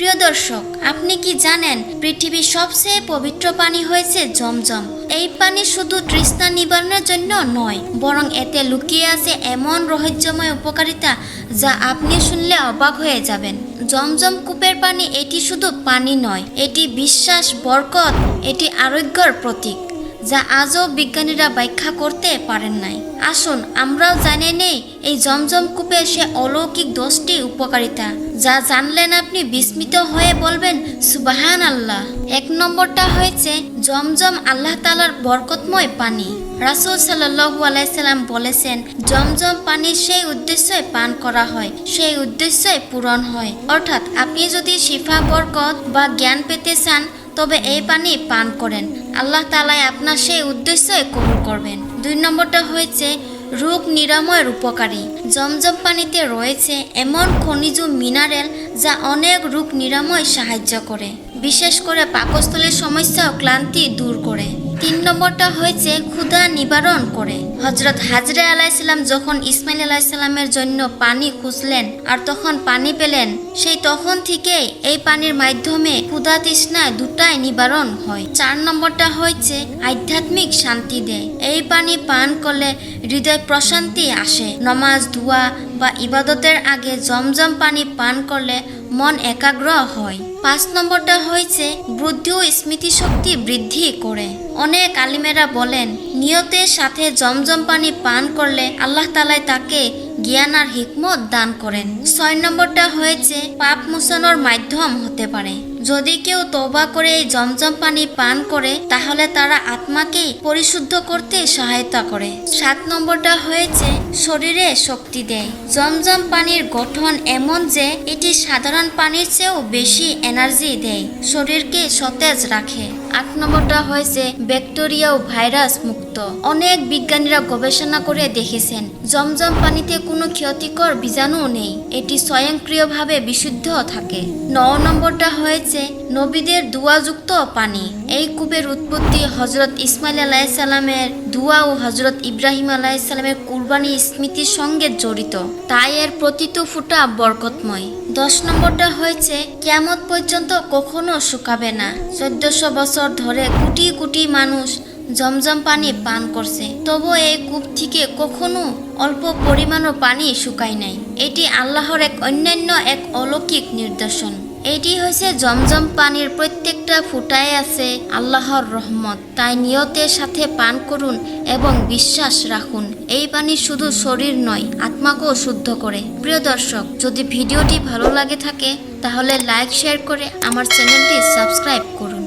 প্রিয় দর্শক, আপনি কি জানেন পৃথিবীর সবচেয়ে পবিত্র পানি হয়েছে জমজম? এই পানি শুধু তৃষ্ণা নিবারণের জন্য নয়, বরং এতে লুকিয়ে আছে এমন রহস্যময় উপকারিতা যা আপনি শুনলে অবাক হয়ে যাবেন। জমজম কূপের পানি এটি শুধু পানি নয়, এটি বিশ্বাস, বরকত, এটি আরোগ্যর প্রতীক। যা আজও বিজ্ঞানীরা ব্যাখ্যা করতে পারেন নাই। আসুন, আমরাও জানে নেই, এই জমজম কূপের সে অলৌকিক দশটি উপকারিতা, যা জানলেন আপনি বিস্মিত হয়ে বলবেন সুবাহান আল্লাহ এক নম্বরটা হয়েছে, জমজম আল্লাহ তালার বরকতময় পানি। রাসুল সাল্লু আলাইসাল্লাম বলেছেন, জমজম পানি সেই উদ্দেশ্যে পান করা হয়, সেই উদ্দেশ্যে পূরণ হয়। অর্থাৎ, আপনি যদি শিফা, বরকত বা জ্ঞান পেতে চান, তবে এই পানি পান করেন। আল্লাহ তালাই আপনার সেই উদ্দেশ্যে কবুল করবেন। দুই নম্বরটা হয়েছে, রোগ নিরাময়ের উপকারী। জমজম পানিতে রয়েছে এমন খনিজ মিনারেল যা অনেক রোগ নিরাময় সাহায্য করে। বিশেষ করে পাকস্থলের সমস্যা ও ক্লান্তি দূর করে। তিন নম্বরটা হয়েছে ক্ষুধা নিবারণ করে। হজরত হাজরা আলাইসাল্লাম যখন ইসমাইল আলাইসাল্লামের জন্য পানি খুঁজলেন আর তখন পানি পেলেন, সেই তখন থেকেই এই পানির মাধ্যমে ক্ষুধা তৃষ্ণায় দুটাই নিবারণ হয়। চার নম্বরটা হয়েছে আধ্যাত্মিক শান্তি দেয়। এই পানি পান করলে হৃদয় প্রশান্তি আসে। নমাজ ধোয়া বা ইবাদতের আগে জমজম পানি পান করলে মন একাগ্র হয়। পাঁচ নম্বরটা হয়েছে, বুদ্ধি ও স্মৃতিশক্তি বৃদ্ধি করে। অনেক আলিমেরা বলেন, নিয়তের সাথে জমজম পানি পান করলে আল্লাহ তালায় তাকে জ্ঞান আর হিকমত দান করেন। ছয় নম্বরটা হয়েছে, পাপ মোছানোর মাধ্যম হতে পারে। যদি কেউ তবা করে এই জমজম পানি পান করে, তাহলে তারা আত্মাকে পরিশুদ্ধ করতে সহায়তা করে। সাত নম্বরটা হয়েছে শরীরে শক্তি দেয়। জমজম পানির গঠন এমন যে এটি সাধারণ পানির চেয়েও বেশি এনার্জি দেয়, শরীরকে সতেজ রাখে। আট নম্বরটা হয়েছে ব্যাকটেরিয়া ও ভাইরাস মুক্ত। অনেক বিজ্ঞানীরা গবেষণা করে দেখেছেন, জমজম পানিতে কোনো ক্ষতিকর বীজাণু নেই, এটি স্বয়ংক্রিয়ভাবে বিশুদ্ধ থাকে। ন নম্বরটা হয়েছে নবীদের দুয়াযুক্ত পানি। এই কূপের উৎপত্তি হজরত ইসমাইল আলাইসাল্লামের দুয়া ও হজরত ইব্রাহিম আলাইসাল্লামের কুরবানি স্মৃতির সঙ্গে জড়িত। তাই এর প্রতিটো ফুটা বরকতময়। দশ নম্বরটা হয়েছে কেমত পর্যন্ত কখনো শুকাবে না। চোদ্দশো বছর ধরে কোটি কোটি মানুষ জমজম পানি পান করছে। তবু এই কূপ থেকে কখনো অল্প পরিমাণও পানি শুকায় নাই। এটি আল্লাহর এক অন্যান্য এক অলৌকিক নিদর্শন। এটি হয়েছে জমজম পানির প্রত্যেকটা ফুটায় আছে আল্লাহর রহমত। তাই নিয়তের সাথে পান করুন এবং বিশ্বাস রাখুন। এই পানি শুধু শরীর নয়, আত্মাকেও শুদ্ধ করে। প্রিয় দর্শক, যদি ভিডিওটি ভালো লাগে থাকে, তাহলে লাইক শেয়ার করে আমার চ্যানেলটি সাবস্ক্রাইব করুন।